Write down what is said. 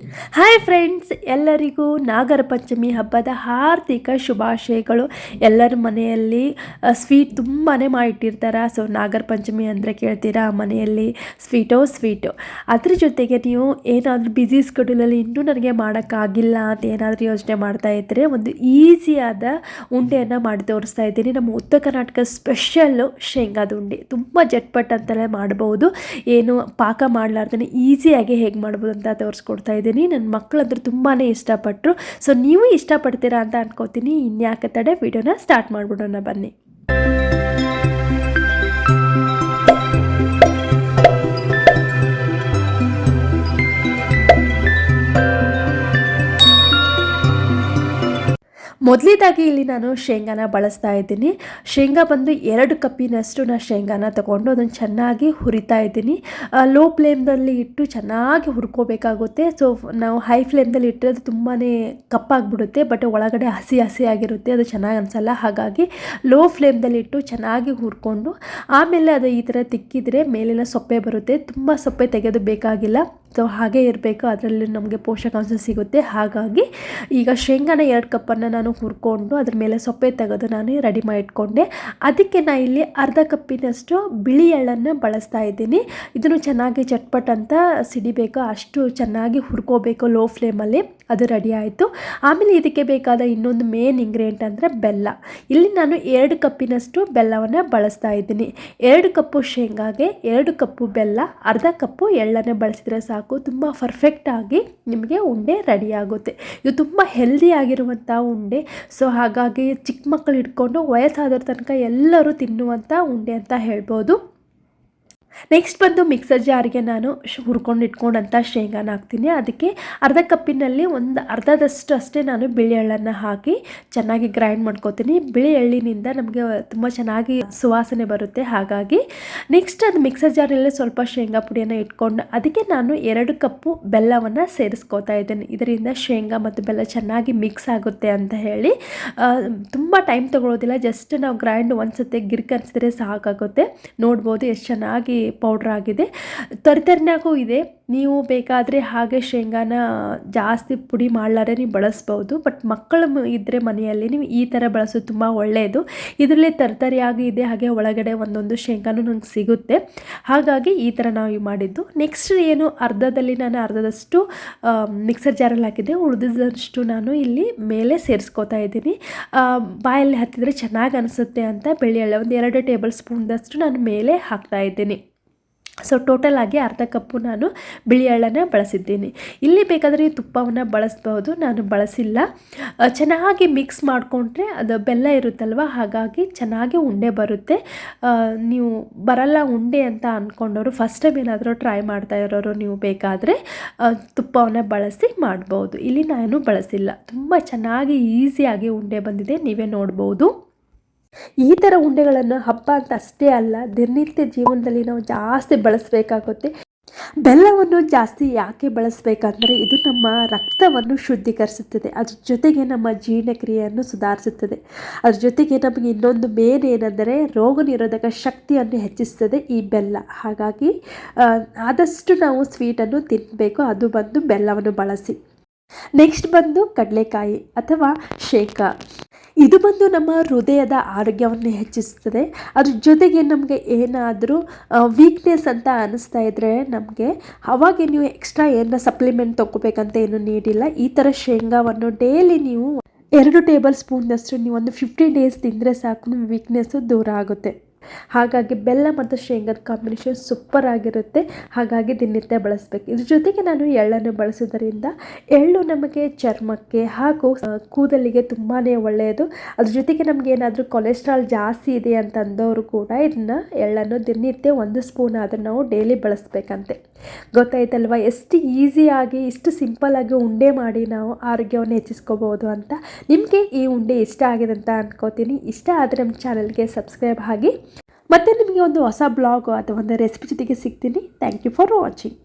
Hi friends ಎಲ್ಲರಿಗೂ ನಾಗರ ಪಂಚಮಿ ಹಬ್ಬದ ಹಾರ್ದಿಕ ಶುಭಾಶಯಗಳು. ಎಲ್ಲರ ಮನೆಯಲ್ಲಿ ಸ್ವೀಟ್ ತುಂಬಾ ಮಾಡಿಟ್ಟಿರ್ತಾರೆ? ಸೊ ನಾಗರ ಪಂಚಮಿ ಅಂದರೆ ಕೇಳ್ತೀರಾ? ಮನೆಯಲ್ಲಿ ಸ್ವೀಟೋ ಸ್ವೀಟು ಅದ್ರ ಜೊತೆಗೆ ನೀವು ಏನಾದರೂ ಬ್ಯುಸಿ ಸ್ಕೆಡ್ಯೂಲಲ್ಲಿ ಇನ್ನೂ ನನಗೆ ಮಾಡೋಕ್ಕಾಗಿಲ್ಲ ಅಂತ ಏನಾದರೂ ಯೋಚನೆ ಮಾಡ್ತಾ ಇದ್ದರೆ ಒಂದು ಈಸಿಯಾದ ಉಂಡೆಯನ್ನು ಮಾಡಿ ತೋರಿಸ್ತಾ ಇದ್ದೀನಿ. ನಮ್ಮ ಉತ್ತರ ಕರ್ನಾಟಕ ಸ್ಪೆಷಲ್ಲು ಶೇಂಗಾದ ಉಂಡೆ. ತುಂಬ ಜಟ್ಪಟ್ ಅಂತಲೇ ಮಾಡ್ಬೋದು. ಏನು ಪಾಕ ಮಾಡಲಾರ್ದೇ ಈಸಿಯಾಗಿ ಹೇಗೆ ಮಾಡ್ಬೋದು ಅಂತ ತೋರಿಸ್ಕೊಡ್ತಾ ಇದ್ದೀನಿ. ನನ್ನ ಮಕ್ಕಳಂದ್ರೂ ತುಂಬಾ ಇಷ್ಟಪಟ್ಟರು ಸೊ ನೀವು ಇಷ್ಟಪಡ್ತೀರಾ ಅಂತ ಅನ್ಕೋತೀನಿ. ಇನ್ಯಾಕೆ ತಡೆ? ವಿಡಿಯೋನ ಸ್ಟಾರ್ಟ್ ಮಾಡಿಬಿಡೋಣ. ಬನ್ನಿ. ಮೊದಲಿದಾಗಿ ಇಲ್ಲಿ ನಾನು ಶೇಂಗಾನ ಬಳಸ್ತಾ ಇದ್ದೀನಿ. ಶೇಂಗಾ ಬಂದು ಎರಡು ಕಪ್ಪಿನಷ್ಟು ನಾನು ಶೇಂಗಾನ ತಗೊಂಡು ಅದನ್ನು ಚೆನ್ನಾಗಿ ಹುರಿತಾ ಇದ್ದೀನಿ. ಲೋ ಫ್ಲೇಮ್ದಲ್ಲಿ ಇಟ್ಟು ಚೆನ್ನಾಗಿ ಹುರ್ಕೋಬೇಕಾಗುತ್ತೆ. ಸೊ ನಾವು ಹೈ ಫ್ಲೇಮ್ದಲ್ಲಿ ಇಟ್ಟರೆ ಅದು ತುಂಬಾ ಕಪ್ಪಾಗಿಬಿಡುತ್ತೆ ಬಟ್ ಒಳಗಡೆ ಹಸಿ ಆಗಿರುತ್ತೆ, ಅದು ಚೆನ್ನಾಗಿ ಅನಿಸಲ್ಲ. ಹಾಗಾಗಿ ಲೋ ಫ್ಲೇಮ್ದಲ್ಲಿ ಇಟ್ಟು ಚೆನ್ನಾಗಿ ಹುರ್ಕೊಂಡು, ಆಮೇಲೆ ಅದು ಈ ಥರ ತಿಕ್ಕಿದರೆ ಮೇಲೆಲ್ಲ ಸೊಪ್ಪೆ ಬರುತ್ತೆ. ತುಂಬ ಸೊಪ್ಪೆ ತೆಗೆದು ಬೇಕಾಗಿಲ್ಲ. ಸೊ ಹಾಗೆ ಇರಬೇಕು, ಅದರಲ್ಲಿ ನಮಗೆ ಪೋಷಕಾಂಶ ಸಿಗುತ್ತೆ. ಹಾಗಾಗಿ ಈಗ ಶೇಂಗಾನ ಎರಡು ಕಪ್ಪನ್ನು ನಾನು ಹುರ್ಕೊಂಡು ಅದ್ರ ಮೇಲೆ ಸೊಪ್ಪೆ ತೆಗೆದು ನಾನು ರೆಡಿ ಮಾಡಿ ಇಟ್ಕೊಂಡೆ ಅದಕ್ಕೆ ನಾನು ಇಲ್ಲಿ ಅರ್ಧ ಕಪ್ಪಿನಷ್ಟು ಬಿಳಿ ಎಳ್ಳನ್ನು ಬಳಸ್ತಾ ಇದ್ದೀನಿ. ಇದನ್ನು ಚೆನ್ನಾಗಿ ಚಟ್ಪಟ್ ಅಂತ ಸಿಡಿಬೇಕು, ಅಷ್ಟು ಚೆನ್ನಾಗಿ ಹುರ್ಕೋಬೇಕು ಲೋ ಫ್ಲೇಮಲ್ಲಿ ಅದು ರೆಡಿ ಆಯಿತು. ಆಮೇಲೆ ಇದಕ್ಕೆ ಬೇಕಾದ ಇನ್ನೊಂದು ಮೇನ್ ಇಂಗ್ರೀಡಿಯೆಂಟ್ ಅಂದರೆ ಬೆಲ್ಲ. ಇಲ್ಲಿ ನಾನು ಎರಡು ಕಪ್ಪಿನಷ್ಟು ಬೆಲ್ಲವನ್ನು ಬಳಸ್ತಾ ಇದ್ದೀನಿ. ಎರಡು ಕಪ್ಪು ಶೇಂಗಾಗೆ ಎರಡು ಕಪ್ಪು ಬೆಲ್ಲ, ಅರ್ಧ ಕಪ್ಪು ಎಳ್ಳನ್ನು ಬಳಸಿದರೆ ಸಾಕು. ತುಂಬ ಪರ್ಫೆಕ್ಟಾಗಿ ನಿಮಗೆ ಉಂಡೆ ರೆಡಿ ಆಗುತ್ತೆ. ಇದು ತುಂಬ ಹೆಲ್ದಿ ಆಗಿರುವಂಥ ಉಂಡೆ. ಸೊ ಹಾಗಾಗಿ ಚಿಕ್ಕ ಮಕ್ಕಳು ಹಿಡ್ಕೊಂಡು ವಯಸ್ಸಾದವ್ರ ತನಕ ಎಲ್ಲರೂ ತಿನ್ನುವಂಥ ಉಂಡೆ ಅಂತ ಹೇಳ್ಬೋದು. ನೆಕ್ಸ್ಟ್ ಬಂದು ಮಿಕ್ಸರ್ ಜಾರಿಗೆ ನಾನು ಹುರ್ಕೊಂಡು ಇಟ್ಕೊಂಡಂಥ ಶೇಂಗಾನ ಹಾಕ್ತೀನಿ. ಅದಕ್ಕೆ ಅರ್ಧ ಕಪ್ಪಿನಲ್ಲಿ ಒಂದು ಅರ್ಧದಷ್ಟು ಅಷ್ಟೇ ನಾನು ಬಿಳಿ ಎಳ್ಳನ್ನು ಹಾಕಿ ಚೆನ್ನಾಗಿ ಗ್ರೈಂಡ್ ಮಾಡ್ಕೋತೀನಿ. ಬಿಳಿ ಎಳ್ಳಿನಿಂದ ನಮಗೆ ತುಂಬ ಚೆನ್ನಾಗಿ ಸುವಾಸನೆ ಬರುತ್ತೆ. ಹಾಗಾಗಿ ನೆಕ್ಸ್ಟ್ ಅದು ಮಿಕ್ಸರ್ ಜಾರಿನಲ್ಲಿ ಸ್ವಲ್ಪ ಶೇಂಗಾ ಪುಡಿಯನ್ನು ಇಟ್ಕೊಂಡು ಅದಕ್ಕೆ ನಾನು ಎರಡು ಕಪ್ಪು ಬೆಲ್ಲವನ್ನು ಸೇರಿಸ್ಕೋತಾ ಇದ್ದೇನೆ. ಇದರಿಂದ ಶೇಂಗಾ ಮತ್ತು ಬೆಲ್ಲ ಚೆನ್ನಾಗಿ ಮಿಕ್ಸ್ ಆಗುತ್ತೆ ಅಂತ ಹೇಳಿ. ತುಂಬ ಟೈಮ್ ತೊಗೊಳೋದಿಲ್ಲ. ಜಸ್ಟ್ ನಾವು ಗ್ರೈಂಡ್ ಒಂದು ಸತಿ ಗಿರ್ಕ್ ಅನಿಸಿದ್ರೆ ಸಾಕಾಗುತ್ತೆ. ನೋಡ್ಬೋದು ಎಷ್ಟು ಚೆನ್ನಾಗಿ ಪೌಡ್ರ್ ಆಗಿದೆ. ತರಿತರಿನಾಗೂ ಇದೆ. ನೀವು ಬೇಕಾದರೆ ಹಾಗೆ ಶೇಂಗಾನ ಜಾಸ್ತಿ ಪುಡಿ ಮಾಡಲಾರೆ ನೀವು ಬಳಸ್ಬೋದು. ಬಟ್ ಮಕ್ಕಳು ಇದ್ದರೆ ಮನೆಯಲ್ಲಿ ನೀವು ಈ ಥರ ಬಳಸೋದು ತುಂಬ ಒಳ್ಳೆಯದು ಇದರಲ್ಲಿ ತರತರಿಯಾಗಿ ಇದೆ. ಹಾಗೆ ಒಳಗಡೆ ಒಂದೊಂದು ಶೇಂಗಾನು ನಂಗೆ ಸಿಗುತ್ತೆ. ಹಾಗಾಗಿ ಈ ಥರ ನಾವು ಮಾಡಿದ್ದು. ನೆಕ್ಸ್ಟ್ ಏನು ಅರ್ಧದಲ್ಲಿ ನಾನು ಅರ್ಧದಷ್ಟು ಮಿಕ್ಸರ್ ಜಾರಲ್ಲಿ ಹಾಕಿದ್ದೆ. ಉಳಿದಷ್ಟು ನಾನು ಇಲ್ಲಿ ಮೇಲೆ ಸೇರಿಸ್ಕೋತಾ ಇದ್ದೀನಿ. ಬಾಯಲ್ಲಿ ಹತ್ತಿದ್ರೆ ಚೆನ್ನಾಗಿ ಅನಿಸುತ್ತೆ ಅಂತ ಬೆಳ್ಳುಳ್ಳಿ ಒಂದು ಎರಡು ಟೇಬಲ್ ಸ್ಪೂನ್ದಷ್ಟು ನಾನು ಮೇಲೆ ಹಾಕ್ತಾ ಇದ್ದೀನಿ. ಸೊ ಟೋಟಲ್ ಆಗಿ ಅರ್ಧ ಕಪ್ಪು ನಾನು ಬಿಳಿ ಎಳ್ಳನ್ನು ಬಳಸಿದ್ದೀನಿ. ಇಲ್ಲಿ ಬೇಕಾದರೆ ತುಪ್ಪವನ್ನು ಬಳಸ್ಬೋದು ನಾನು ಬಳಸಿಲ್ಲ. ಚೆನ್ನಾಗಿ ಮಿಕ್ಸ್ ಮಾಡಿಕೊಂಡ್ರೆ ಅದು ಬೆಲ್ಲ ಇರುತ್ತಲ್ವ, ಹಾಗಾಗಿ ಚೆನ್ನಾಗಿ ಉಂಡೆ ಬರುತ್ತೆ. ನೀವು ಬರಲ್ಲ ಉಂಡೆ ಅಂತ ಅಂದ್ಕೊಂಡವರು ಫಸ್ಟ್ ಟೈಮ್ ಏನಾದರೂ ಟ್ರೈ ಮಾಡ್ತಾ ಇರೋರು ನೀವು ಬೇಕಾದರೆ ತುಪ್ಪವನ್ನು ಬಳಸಿ ಮಾಡ್ಬೋದು ಇಲ್ಲಿ ನಾನು ಬಳಸಿಲ್ಲ. ತುಂಬ ಚೆನ್ನಾಗಿ ಈಸಿಯಾಗಿ ಉಂಡೆ ಬಂದಿದೆ, ನೀವೇ ನೋಡ್ಬೋದು. ಈ ಥರ ಉಂಡೆಗಳನ್ನು ಹಬ್ಬ ಅಂತ ಅಷ್ಟೇ ಅಲ್ಲ, ದಿನನಿತ್ಯ ಜೀವನದಲ್ಲಿ ನಾವು ಜಾಸ್ತಿ ಬಳಸಬೇಕಾಗುತ್ತೆ. ಬೆಲ್ಲವನ್ನು ಜಾಸ್ತಿ ಯಾಕೆ ಬಳಸಬೇಕಂದ್ರೆ ಇದು ನಮ್ಮ ರಕ್ತವನ್ನು ಶುದ್ಧೀಕರಿಸುತ್ತದೆ. ಅದ್ರ ಜೊತೆಗೆ ನಮ್ಮ ಜೀರ್ಣಕ್ರಿಯೆಯನ್ನು ಸುಧಾರಿಸುತ್ತದೆ. ಅದ್ರ ಜೊತೆಗೆ ನಮಗೆ ಇನ್ನೊಂದು ಮೇನ್ ಏನೆಂದರೆ ರೋಗ ನಿರೋಧಕ ಶಕ್ತಿಯನ್ನು ಹೆಚ್ಚಿಸ್ತದೆ ಈ ಬೆಲ್ಲ. ಹಾಗಾಗಿ ಆದಷ್ಟು ನಾವು ಸ್ವೀಟನ್ನು ತಿನ್ನಬೇಕು ಅದು ಬಂದು ಬೆಲ್ಲವನ್ನು ಬಳಸಿ. ನೆಕ್ಸ್ಟ್ ಬಂದು ಕಡಲೆಕಾಯಿ ಅಥವಾ ಶೇಂಗಾ ಇದು ಬಂದು ನಮ್ಮ ಹೃದಯದ ಆರೋಗ್ಯವನ್ನು ಹೆಚ್ಚಿಸ್ತದೆ ಅದ್ರ ಜೊತೆಗೆ ನಮಗೆ ಏನಾದರೂ ವೀಕ್ನೆಸ್ ಅಂತ ಅನ್ನಿಸ್ತಾ ಇದ್ದರೆ ನಮಗೆ ಅವಾಗೆ ನೀವು ಎಕ್ಸ್ಟ್ರಾ ಏನಾರ ಸಪ್ಲಿಮೆಂಟ್ ತೊಗೋಬೇಕಂತ ಏನು ನೀಡಿಲ್ಲ. ಈ ಥರ ಶೇಂಗಾವನ್ನು ಡೈಲಿ ನೀವು ಎರಡು ಟೇಬಲ್ ಸ್ಪೂನ್ನಷ್ಟು ನೀವು ಒಂದು ಫಿಫ್ಟೀನ್ ಡೇಸ್ ತಿಂದರೆ ಸಾಕು ವೀಕ್ನೆಸ್ಸು ದೂರ ಆಗುತ್ತೆ. ಹಾಗಾಗಿ ಬೆಲ್ಲ ಮತ್ತು ಶೇಂಗದ ಕಾಂಬಿನೇಷನ್ ಸೂಪರ್ ಆಗಿರುತ್ತೆ. ಹಾಗಾಗಿ ದಿನನಿತ್ಯ ಬಳಸಬೇಕು. ಇದ್ರ ಜೊತೆಗೆ ನಾನು ಎಳ್ಳನ್ನು ಬಳಸೋದರಿಂದ ಎಳ್ಳು ನಮಗೆ ಚರ್ಮಕ್ಕೆ ಹಾಗೂ ಕೂದಲಿಗೆ ತುಂಬಾ ಒಳ್ಳೆಯದು. ಅದ್ರ ಜೊತೆಗೆ ನಮಗೆ ಏನಾದರೂ ಕೊಲೆಸ್ಟ್ರಾಲ್ ಜಾಸ್ತಿ ಇದೆ ಅಂತ ಅಂದವರು ಕೂಡ ಇದನ್ನ ಎಳ್ಳನ್ನು ದಿನನಿತ್ಯ ಒಂದು ಸ್ಪೂನ್ ಆದರೂ ನಾವು ಡೈಲಿ ಬಳಸಬೇಕಂತೆ. ಗೊತ್ತಾಯ್ತಲ್ವ? ಎಷ್ಟು ಈಸಿಯಾಗಿ ಇಷ್ಟು ಸಿಂಪಲ್ಲಾಗಿ ಉಂಡೆ ಮಾಡಿ ನಾವು ಆರೋಗ್ಯವನ್ನು ಹೆಚ್ಚಿಸ್ಕೋಬೋದು ಅಂತ. ನಿಮಗೆ ಈ ಉಂಡೆ ಇಷ್ಟ ಆಗಿದೆ ಅಂತ ಅನ್ಕೋತೀನಿ. ಇಷ್ಟ ಆದರೆ ನಮ್ಮ ಚಾನಲ್ಗೆ ಸಬ್ಸ್ಕ್ರೈಬ್ ಆಗಿ ಮತ್ತೆ ನಿಮಗೆ ಒಂದು ಹೊಸ ಬ್ಲಾಗ್ ಅಥವಾ ಒಂದು ರೆಸಿಪಿ ಜೊತೆಗೆ ಸಿಗ್ತೀನಿ. Thank you for watching